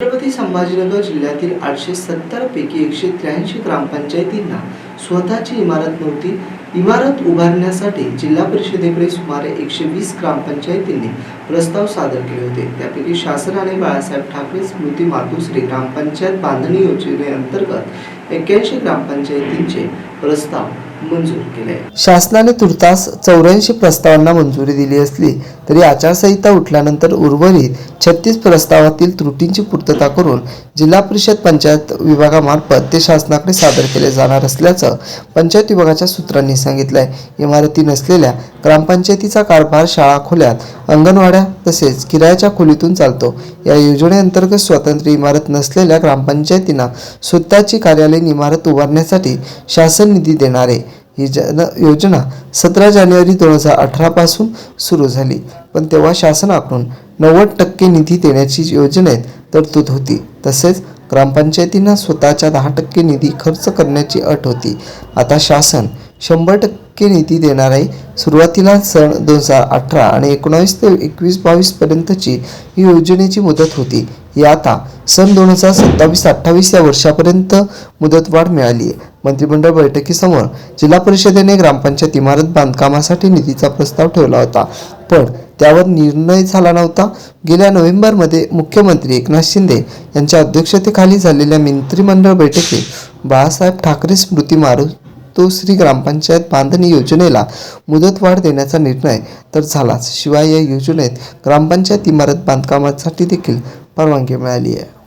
छत्रपती संभाजीनगर जिल्ह्यातील आठशे सत्तर पैकी एकशे त्र्याऐंशी ग्रामपंचायतींना स्वतःची इमारत नव्हती. इमारत उभारण्यासाठी जिल्हा परिषदेकडे सुमारे एकशे वीस ग्रामपंचायतींनी प्रस्ताव सादर केले होते. त्यापैकी शासनाने बाळासाहेब ठाकरे स्मृती मातुश्री ग्रामपंचायत बांधणी योजनेअंतर्गत एक्क्याऐंशी ग्रामपंचायतींचे प्रस्ताव मंजूर केले. शासनाने तुर्तास चौऱ्याऐंशी प्रस्तावांना मंजुरी दिली असली तरी आचारसंहिता उठल्यानंतर उर्वरित छत्तीस प्रस्तावातील त्रुटींची पूर्तता करून जिल्हा परिषद पंचायत विभागामार्फत ते शासनाकडे सादर केले जाणार असल्याचं पंचायत विभागाच्या सूत्रांनी सांगितलंय इमारती नसलेल्या ग्रामपंचायतीचा कारभार शाळा खोल्यात अंगणवाड्या तसेच किरायाच्या खोलीतून चालतो. या योजनेअंतर्गत स्वतंत्र इमारत नसलेल्या ग्रामपंचायतींना स्वतःची कार्यालयीन इमारत उभारण्यासाठी शासन निधी देणार आहे ही जन योजना सतरा जानेवारी दोन हजार अठरापासून सुरू झाली. पण तेव्हा शासनाकडून नव्वद टक्के निधी देण्याची योजनेत तरतूद होती. तसेच ग्रामपंचायतींना स्वतःच्या दहा टक्के निधी खर्च करण्याची अट होती. आता शासन शंभर टक्के निधी देणार आहे सुरुवातीला सण दोन हजार अठरा आणि एकोणावीस ते एकवीस बावीसपर्यंतची ही योजनेची मुदत होती. ही आता सन दोन हजार सत्तावीस अठ्ठावीस या वर्षापर्यंत मुदतवाढ मिळाली. आहे मंत्रिमंडळ बैठकीसमोर जिल्हा परिषदेने ग्रामपंचायत इमारत बांधकामासाठी निधीचा प्रस्ताव ठेवला होता. पण त्यावर निर्णय झाला नव्हता. गेल्या नोव्हेंबरमध्ये मुख्यमंत्री एकनाथ शिंदे यांच्या अध्यक्षतेखाली झालेल्या मंत्रिमंडळ बैठकीत बाळासाहेब ठाकरे स्मृती मारुतोश्री ग्रामपंचायत बांधणी योजनेला मुदतवाढ देण्याचा निर्णय तर झालाच. शिवाय या योजनेत ग्रामपंचायत इमारत बांधकामासाठी देखील परवानगी मिळाली आहे.